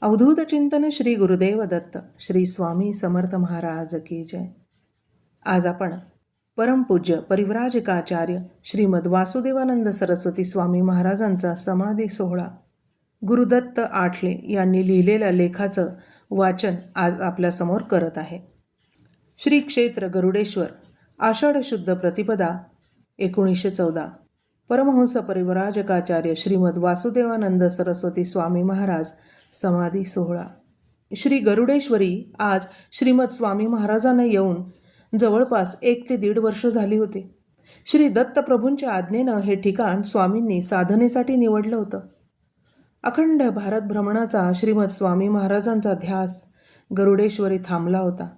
अवधूत चिंतन श्री गुरुदेव दत्त श्री स्वामी समर्थ महाराज की जय. आज आपण परमपूज्य परिव्राजकाचार्य श्रीमद वासुदेवानंद सरस्वती स्वामी महाराजांचा समाधी सोहळा. गुरुदत्त आठले यांनी लिहिलेल्या लेखाचं वाचन आज आपल्यासमोर करत आहे. श्री क्षेत्र गरुडेश्वर आषाढ शुद्ध प्रतिपदा एकोणीसशे चौदा. परमहंस परिवराजकाचार्य श्रीमद वासुदेवानंद सरस्वती स्वामी महाराज समाधी सोहळा. श्री गरुडेश्वरी आज श्रीमद स्वामी महाराजांना येऊन जवळपास एक ते दीड वर्ष झाली होती. श्री दत्तप्रभूंच्या आज्ञेनं हे ठिकाण स्वामींनी साधनेसाठी निवडलं होतं. अखंड भारत भ्रमणाचा श्रीमद स्वामी महाराजांचा ध्यास गरुडेश्वरी थांबला होता.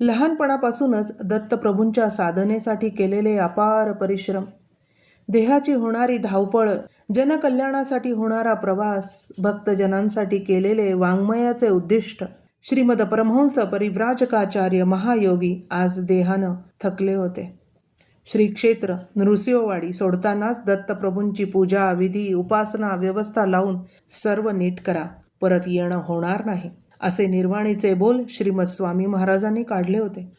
लहानपणापासूनच दत्तप्रभूंच्या साधनेसाठी केलेले अपार परिश्रम देहाची होणारी धावपळ जनकल्याणासाठी होणारा प्रवास भक्तजनांसाठी केलेले वाङ्मयाचे उद्दिष्ट. श्रीमद परमहंस परिव्राजकाचार्य महायोगी आज देहानं थकले होते. श्री क्षेत्र नृसिंहवाडी सोडतानाच दत्तप्रभूंची पूजा विधी उपासना व्यवस्था लावून सर्व नीट करा. परत येणं होणार नाही असे निर्वाणीचे बोल श्रीमद स्वामी महाराजांनी काढले होते.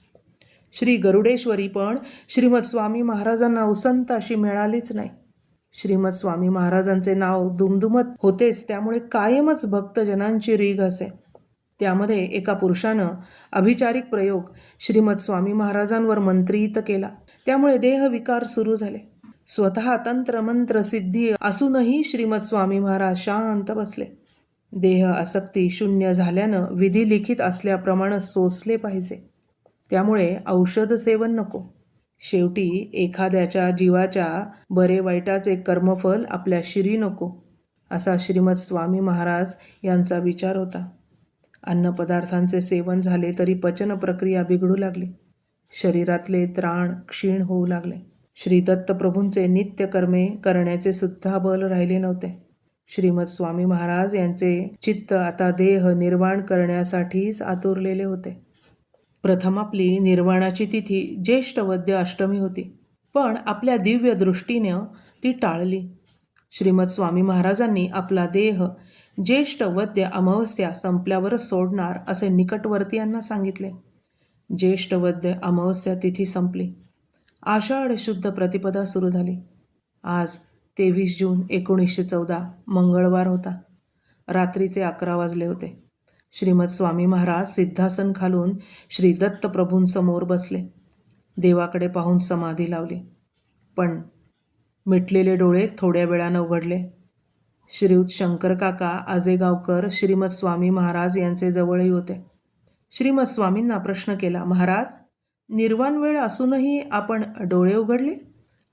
श्री गरुडेश्वरी पण श्रीमद स्वामी महाराजांना उसंत अशी मिळालीच नाही. श्रीमद स्वामी महाराजांचे नाव दुमदुमत होतेच त्यामुळे कायमच भक्तजनांची रीग असे. त्यामध्ये एका पुरुषानं अभिचारिक प्रयोग श्रीमद स्वामी महाराजांवर मंत्रित केला. त्यामुळे देहविकार सुरू झाले. स्वतः तंत्र मंत्र सिद्धी असूनही श्रीमद स्वामी महाराज शांत बसले. देह आसक्ती शून्य झाल्यानं विधी लिखित असल्याप्रमाणे सोसले पाहिजे. त्यामुळे औषध सेवन नको. शेवटी एखाद्याच्या जीवाच्या बरे वाईटाचे कर्मफल आपल्या शिरी नको असा श्रीमद स्वामी महाराज यांचा विचार होता. अन्नपदार्थांचे सेवन झाले तरी पचन प्रक्रिया बिघडू लागली. शरीरातले त्राण क्षीण होऊ लागले. श्री दत्तप्रभूंचे नित्यकर्मे करण्याचे सुद्धा बल राहिले नव्हते. श्रीमद स्वामी महाराज यांचे चित्त आता देह निर्माण करण्यासाठीच आतुरलेले होते. प्रथम आपली निर्वाणाची तिथी ज्येष्ठ वद्य अष्टमी होती. पण आपल्या दिव्य दृष्टीनं ती टाळली. श्रीमद स्वामी महाराजांनी आपला देह ज्येष्ठ वद्य अमावस्या संपल्यावरच सोडणार असे निकटवर्तीयांना सांगितले. ज्येष्ठ वद्य अमावस्या तिथी संपली. आषाढ शुद्ध प्रतिपदा सुरू झाली. आज तेवीस जून एकोणीसशे चौदा मंगळवार होता. रात्रीचे अकरा वाजले होते. श्रीमद स्वामी महाराज सिद्धासन खालून श्री दत्तप्रभूंसमोर बसले. देवाकडे पाहून समाधी लावली. पण मिटलेले डोळे थोड्या वेळानं उघडले. श्रीयुत शंकर काका आजेगावकर श्रीमद स्वामी महाराज यांचे जवळही होते. श्रीमद स्वामींना प्रश्न केला महाराज निर्वाण वेळ असूनही आपण डोळे उघडले?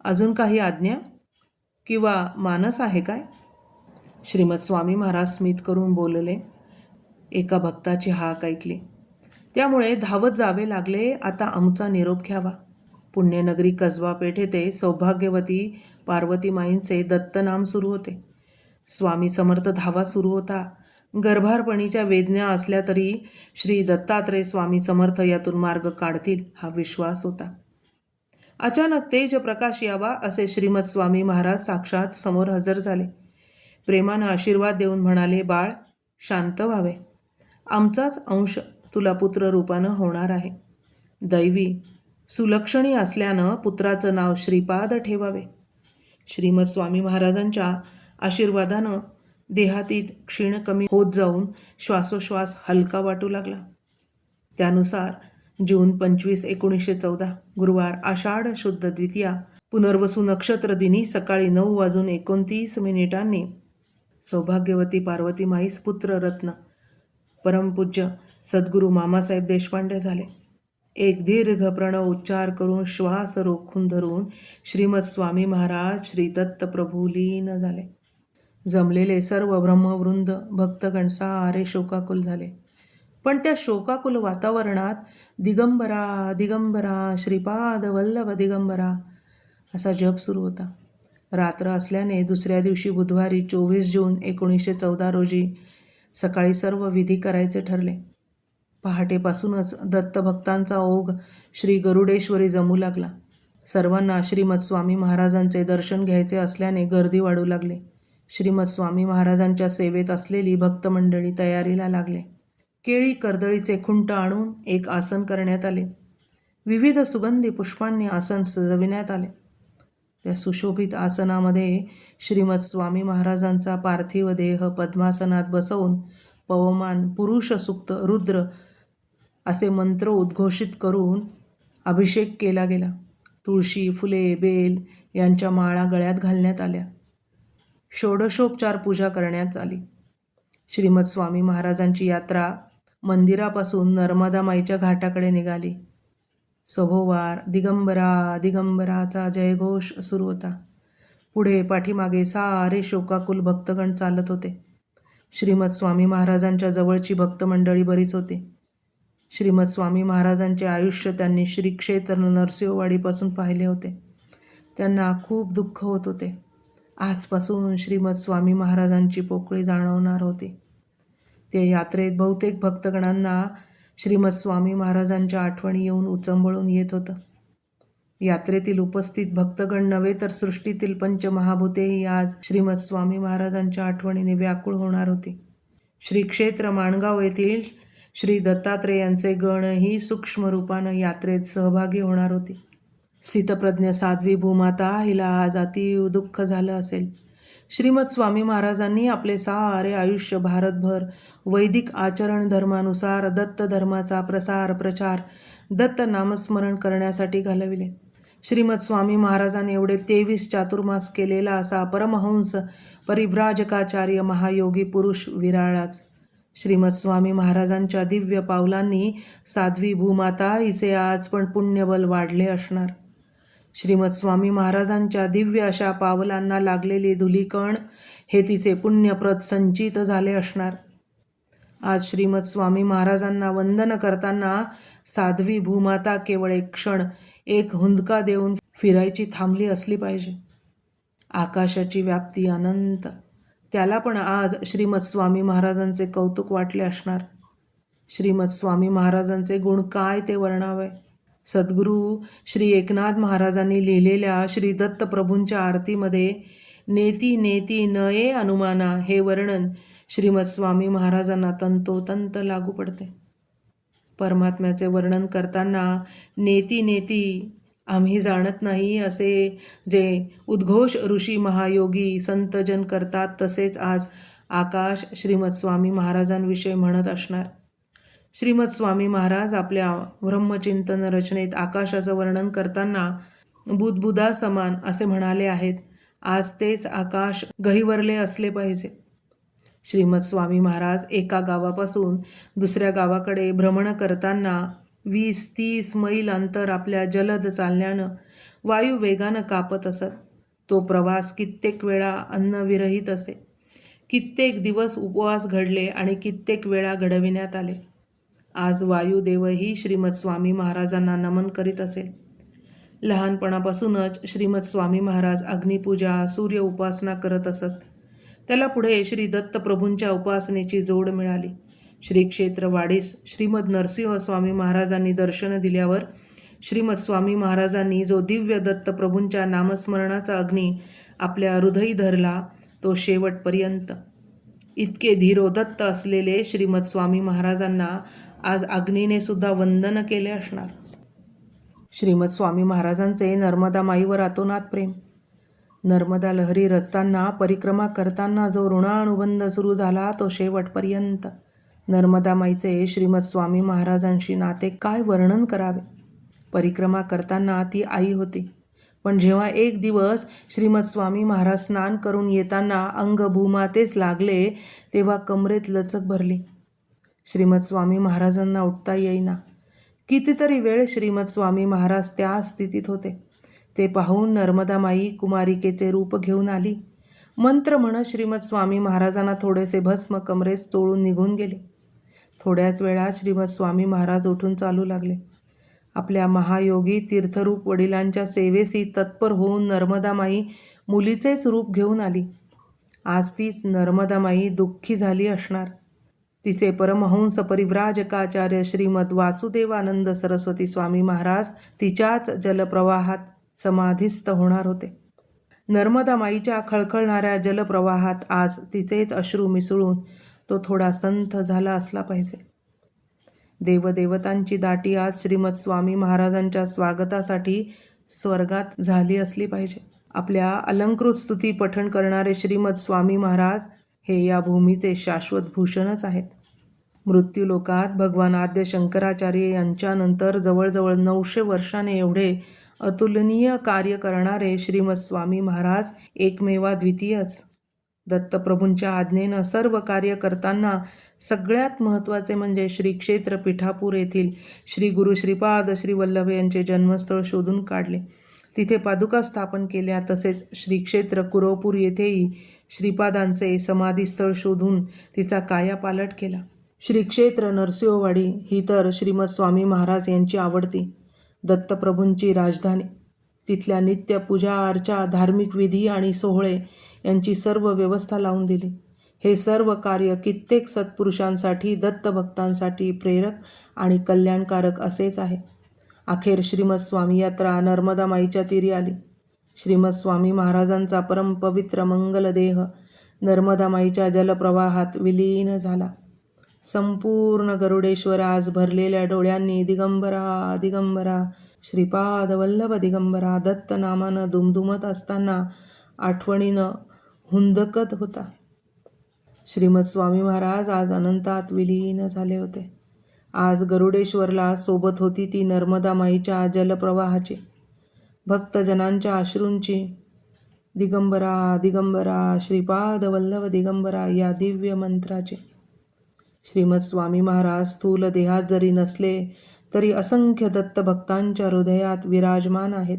अजून काही आज्ञा? किंवा मानस आहे काय? श्रीमद स्वामी महाराज स्मित करून बोलले एका भक्ताची हाक ऐकली. त्यामुळे धावत जावे लागले आता आमचा निरोप घ्यावा. पुण्यनगरी कसबा पेठ येथे सौभाग्यवती पार्वती माईंचे दत्तनाम सुरू होते. स्वामी समर्थ धावा सुरू होता. गर्भारपणीच्या वेदना असल्या तरी श्री दत्तात्रय स्वामी समर्थ यातून मार्ग काढतील हा विश्वास होता. अचानक तेज प्रकाश यावा असे श्रीमद स्वामी महाराज साक्षात समोर हजर झाले. प्रेमानं आशीर्वाद देऊन म्हणाले बाळ शांत व्हावे. आमचाच अंश तुला पुत्र रूपानं होणार आहे. दैवी सुलक्षणी असल्यानं पुत्राचं नाव श्रीपाद ठेवावे. श्रीमद स्वामी महाराजांच्या आशीर्वादानं देहातीत क्षीण कमी होत जाऊन श्वासोश्वास हलका वाटू लागला. त्यानुसार जून पंचवीस एकोणीसशे चौदा गुरुवार आषाढ शुद्ध द्वितीया पुनर्वसू नक्षत्र दिनी सकाळी नऊ वाजून एकोणतीस मिनिटांनी सौभाग्यवती पार्वती माईस पुत्र रत्न परमपूज्य सद्गुरू मामासाहेब देशपांडे झाले. एक दीर्घ प्रणव उच्चार करून श्वास रोखून धरून श्रीमद स्वामी महाराज श्री प्रभुलीन लीन झाले. जमलेले सर्व ब्रह्मवृंद भक्तगण सारे शोकाकुल झाले. पण त्या शोकाकुल वातावरणात दिगंबरा दिगंबरा श्रीपाद वल्लभ दिगंबरा असा जप सुरू होता. रात्र असल्याने दुसऱ्या दिवशी बुधवारी चोवीस जून एकोणीसशे चौदा रोजी सकाळी सर्व विधी करायचे ठरले. पहाटेपासूनच दत्तभक्तांचा ओघ श्री गरुडेश्वरी जमू लागला. सर्वांना श्रीमद स्वामी महाराजांचे दर्शन घ्यायचे असल्याने गर्दी वाढू लागली. श्रीमद स्वामी महाराजांच्या सेवेत असलेली भक्त मंडळी तयारीला लागले. केळी कर्दळीचे खुंट आणून एक आसन करण्यात आले. विविध सुगंधी पुष्पांनी आसन सजविण्यात आले. त्या सुशोभित आसनामध्ये श्रीमद स्वामी महाराजांचा पार्थिव देह पद्मासनात बसवून पवमान पुरुष सुक्त रुद्र असे मंत्र उद्घोषित करून अभिषेक केला गेला. तुळशी फुले बेल यांच्या माळा गळ्यात घालण्यात आल्या. षोडशोपचार पूजा करण्यात आली. श्रीमद स्वामी महाराजांची यात्रा मंदिरापासून नर्मदा माईच्या घाटाकडे निघाली. सभोवार दिगंबरा दिगंबराचा जयघोष सुरू होता. पुढे पाठीमागे सारे शोकाकुल भक्तगण चालत होते. श्रीमद स्वामी महाराजांच्या जवळची भक्तमंडळी बरीच होती. श्रीमद स्वामी महाराजांचे आयुष्य त्यांनी श्री क्षेत्र नरसिंहवाडीपासून पाहिले होते. त्यांना खूप दुःख होत होते. आजपासून श्रीमद स्वामी महाराजांची पोकळी जाणवणार होती. ते यात्रेत बहुतेक भक्तगणांना श्रीमद स्वामी महाराजांच्या आठवणी येऊन उचंबळून येत होतं. यात्रेतील उपस्थित भक्तगण नव्हे तर सृष्टीतील पंचमहाभूतेही आज श्रीमद स्वामी महाराजांच्या आठवणीने व्याकुळ होणार होती. श्रीक्षेत्र माणगाव येथील श्री दत्तात्रेयांचे गणही सूक्ष्म रूपानं यात्रेत सहभागी होणार होती. स्थितप्रज्ञ साध्वी भूमाता हिला आज अति दुःख झालं असेल. श्रीमद स्वामी महाराजांनी आपले सारे आयुष्य भारतभर वैदिक आचरण धर्मानुसार दत्त धर्माचा प्रसार प्रचार दत्त नामस्मरण करण्यासाठी घालविले. श्रीमद स्वामी महाराजांनी एवढे तेवीस चातुर्मास केलेला असा परमहंस परिभ्राजकाचार्य महायोगी पुरुष विराळाच. श्रीमद स्वामी महाराजांच्या दिव्य पावलांनी साध्वी भूमाता हिचे आज पण पुण्यबल वाढले असणार. श्रीमद स्वामी महाराजांच्या दिव्य अशा पावलांना लागलेली धुलीकण हे तिचे पुण्यप्रत संचित झाले असणार. आज श्रीमद स्वामी महाराजांना वंदन करताना साध्वी भूमाता केवळ एक क्षण एक हुंदका देऊन फिरायची थांबली असली पाहिजे. आकाशाची व्याप्ती अनंत. त्याला पण आज श्रीमद स्वामी महाराजांचे कौतुक वाटले असणार. श्रीमद स्वामी महाराजांचे गुण काय ते वर्णावे? सद्गुरू श्री एकनाथ महाराजांनी लिहिलेल्या श्री दत्तप्रभूंच्या आरतीमध्ये नेती नेती नये अनुमाना हे वर्णन श्रीमद स्वामी महाराजांना तंतोतंत लागू पडते. परमात्म्याचे वर्णन करताना नेती नेती आम्ही जाणत नाही असे जे उद्घोष ऋषी महायोगी संतजन करतात तसेच आज आकाश श्रीमद स्वामी महाराजांविषयी म्हणत असणार. श्रीमद स्वामी महाराज आपल्या ब्रह्मचिंतन रचनेत आकाशाचं वर्णन करताना बुदबुदा समान असे म्हणाले आहेत आज तेच आकाश गहिवरले असले पाहिजे. श्रीमद स्वामी महाराज एका गावापासून दुसऱ्या गावाकडे भ्रमण करताना वीस तीस मैल अंतर आपल्या जलद चालण्यानं वायू वेगानं कापत असत. तो प्रवास कित्येक वेळा अन्नविरहित असे. कित्येक दिवस उपवास घडले आणि कित्येक वेळा घडविण्यात आले. आज वायुदेवही श्रीमद स्वामी महाराजांना नमन करीत असेल लहानपणापासूनच श्रीमद स्वामी महाराज अग्निपूजा सूर्य उपासना करत असत. त्याला पुढे श्री दत्तप्रभूंच्या उपासनेची जोड मिळाली. श्री क्षेत्र वाडीस श्रीमद नरसिंह स्वामी महाराजांनी दर्शन दिल्यावर श्रीमद स्वामी महाराजांनी जो दिव्य दत्तप्रभूंच्या नामस्मरणाचा अग्नी आपल्या हृदयी धरला तो शेवटपर्यंत. इतके धीरोदत्त असलेले श्रीमद स्वामी महाराजांना आज अग्नीने सुद्धा वंदन केले असणार. श्रीमद स्वामी महाराजांचे नर्मदा माईवर अतोनात प्रेम. नर्मदा लहरी रचताना परिक्रमा करताना जो ऋणानुबंध सुरू झाला तो शेवटपर्यंत. नर्मदा माईचे श्रीमद स्वामी महाराजांशी नाते काय वर्णन करावे? परिक्रमा करताना ती आई होती. पण जेव्हा एक दिवस श्रीमद स्वामी महाराज स्नान करून येताना अंग भूमातेच लागले तेव्हा कमरेत लचक भरली. श्रीमद स्वामी महाराजांना उठता येईना. कितीतरी वेळ श्रीमद स्वामी महाराज त्या स्थितीत होते. ते पाहून नर्मदामाई कुमारिकेचे रूप घेऊन आली. मंत्र म्हणत श्रीमद स्वामी महाराजांना थोडेसे भस्म कमरेस चोळून निघून गेले. थोड्याच वेळात श्रीमद स्वामी महाराज उठून चालू लागले. आपल्या महायोगी तीर्थरूप वडिलांच्या सेवेसी तत्पर होऊन नर्मदामाई मुलीचेच रूप घेऊन आली. आज तीच नर्मदामाई दुःखी झाली असणार. तिचे परमहंस परिव्राजकाचार्य श्रीमद वासुदेवानंद सरस्वती स्वामी महाराज तिच्याच जलप्रवाहात समाधिस्थ होणार होते. नर्मदा माईच्या खळखळणाऱ्या जलप्रवाहात आज तिचेच अश्रू मिसळून तो थोडा संथ झाला असला पाहिजे. देवदेवतांची दाटी आज श्रीमद स्वामी महाराजांच्या स्वागतासाठी स्वर्गात झाली असली पाहिजे. आपल्या अलंकृत स्तुती पठण करणारे श्रीमद स्वामी महाराज हे या भूमीचे शाश्वत भूषणच आहेत. मृत्यूलोकात भगवान आद्य शंकराचार्य यांच्यानंतर जवळजवळ नऊशे वर्षाने एवढे अतुलनीय कार्य करणारे श्रीमद स्वामी महाराज एकमेवा द्वितीयच. दत्तप्रभूंच्या आज्ञेनं सर्व कार्य करताना सगळ्यात महत्त्वाचे म्हणजे श्री क्षेत्र पिठापूर येथील श्री गुरु श्रीपाद श्री वल्लभ यांचे जन्मस्थळ शोधून काढले. तिथे पादुका स्थापन केल्या तसेच श्रीक्षेत्र कुरवपूर येथेही श्रीपादांचे समाधीस्थळ शोधून तिचा कायापालट केला. श्रीक्षेत्र नरसिंहवाडी ही तर श्रीमद स्वामी महाराज यांची आवडती दत्तप्रभूंची राजधानी. तिथल्या नित्य पूजा अर्चा धार्मिक विधी आणि सोहळे यांची सर्व व्यवस्था लावून दिली. हे सर्व कार्य कित्येक सत्पुरुषांसाठी दत्तभक्तांसाठी प्रेरक आणि कल्याणकारक असेच आहे. अखेर श्रीमद स्वामी यात्रा नर्मदा माईच्या तीरी आली. श्रीमद स्वामी महाराजांचा परमपवित्र मंगलदेह नर्मदा माईच्या जलप्रवाहात विलीन झाला. संपूर्ण गरुडेश्वर आज भरलेल्या डोळ्यांनी दिगंबरा दिगंबरा. श्रीपाद वल्लभ दिगंबरा. दत्त नामानं दुमदुमत असताना आठवणीनं हुंदकत होता. श्रीमद स्वामी महाराज आज अनंतात विलीन झाले होते. आज गरुडेश्वरला सोबत होती ती नर्मदा माईच्या जलप्रवाहाची. भक्तजनांच्या अश्रूंची. दिगंबरा दिगंबरा श्रीपाद वल्लभ दिगंबरा या दिव्य मंत्राची. श्रीमद स्वामी महाराज स्थूल देहात जरी नसले तरी असंख्य दत्तभक्तांच्या हृदयात विराजमान आहेत.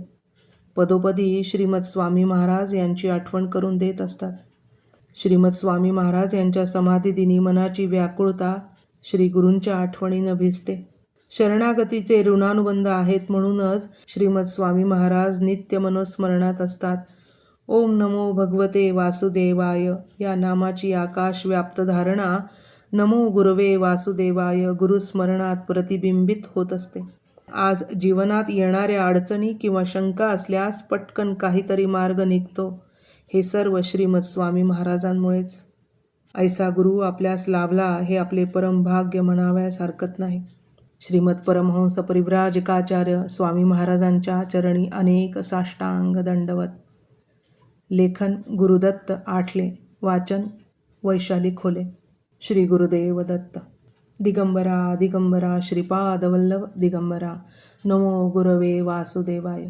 पदोपदी श्रीमद स्वामी महाराज यांची आठवण करून देत असतात. श्रीमद स्वामी महाराज यांच्या समाधीदिनी मनाची व्याकुळता श्रीगुरूंच्या आठवणीनं भिजते. शरणागतीचे ऋणानुबंध आहेत म्हणूनच श्रीमद स्वामी महाराज नित्य मनोस्मरणात असतात. ओम नमो भगवते वासुदेवाय. या नामाची आकाश व्याप्त धारणा नमो गुरवे वासुदेवाय गुरुस्मरणात प्रतिबिंबित होत असते. आज जीवनात येणाऱ्या अडचणी किंवा शंका असल्यास पटकन काहीतरी मार्ग निघतो. हे सर्व श्रीमद स्वामी महाराजांमुळेच. ऐसा गुरु आपल्यास लाभला हे आपले परमभाग्य म्हणाव्यास हरकत नाही. श्रीमद परमहंस परिव्राजकाचार्य स्वामी महाराजांच्या चरणी अनेक साष्टांग दंडवत. लेखन गुरुदत्त आठले वाचन वैशाली खोले. श्री गुरुदेव दत्त दिगंबरा दिगंबरा श्रीपादवल्लभ दिगंबरा. नमो गुरवे वासुदेवाय.